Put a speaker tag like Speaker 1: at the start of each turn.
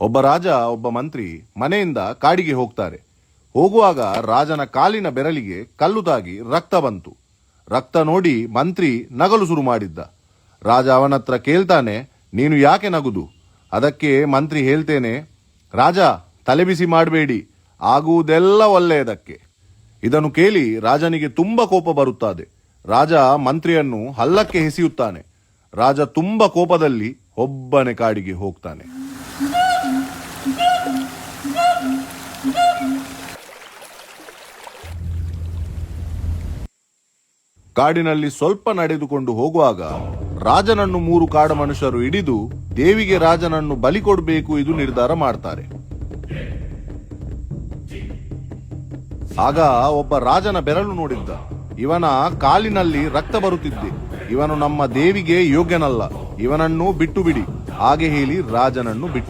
Speaker 1: ಒಬ್ಬ ರಾಜ, ಒಬ್ಬ ಮಂತ್ರಿ ಮನೆಯಿಂದ ಕಾಡಿಗೆ ಹೋಗ್ತಾರೆ. ಹೋಗುವಾಗ ರಾಜನ ಕಾಲಿನ ಬೆರಳಿಗೆ ಕಲ್ಲು ತಾಗಿ ರಕ್ತ ಬಂತು. ರಕ್ತ ನೋಡಿ ಮಂತ್ರಿ ನಗಲು ಶುರು ಮಾಡಿದ್ದ. ರಾಜ ಅವನತ್ರ ಕೇಳ್ತಾನೆ, ನೀನು ಯಾಕೆ ನಗುದು? ಅದಕ್ಕೆ ಮಂತ್ರಿ ಹೇಳ್ತೇನೆ, ರಾಜ ತಲೆಬಿಸಿ ಮಾಡಬೇಡಿ, ಆಗುವುದೆಲ್ಲ ಒಳ್ಳೆಯದಕ್ಕೆ. ಇದನ್ನು ಕೇಳಿ ರಾಜನಿಗೆ ತುಂಬ ಕೋಪ ಬರುತ್ತದೆ. ರಾಜ ಮಂತ್ರಿಯನ್ನು ಹಲ್ಲಕ್ಕೆ ಹೆಸೆಯುತ್ತಾನೆ ರಾಜ ತುಂಬ ಕೋಪದಲ್ಲಿ ಒಬ್ಬನೇ ಕಾಡಿಗೆ ಹೋಗ್ತಾನೆ. ಕಾಡಿನಲ್ಲಿ ಸ್ವಲ್ಪ ನಡೆದುಕೊಂಡು ಹೋಗುವಾಗ ರಾಜನನ್ನು ಮೂರು ಕಾಡು ಮನುಷ್ಯರು ಹಿಡಿದು ದೇವಿಗೆ ರಾಜನನ್ನು ಬಲಿ ಕೊಡಬೇಕು ಇದು ನಿರ್ಧಾರ ಮಾಡ್ತಾರೆ. ಆಗ ಒಬ್ಬ ರಾಜನ ಬೆರಳು ನೋಡಿದ್ದ. ಇವನ ಕಾಲಿನಲ್ಲಿ ರಕ್ತ ಬರುತ್ತಿದ್ದೆ ಇವನು ನಮ್ಮ ದೇವಿಗೆ ಯೋಗ್ಯನಲ್ಲ. ಇವನನ್ನು ಬಿಟ್ಟು ಬಿಡಿ. ಹಾಗೆ ಹೇಳಿ ರಾಜನನ್ನು ಬಿಟ್ಟು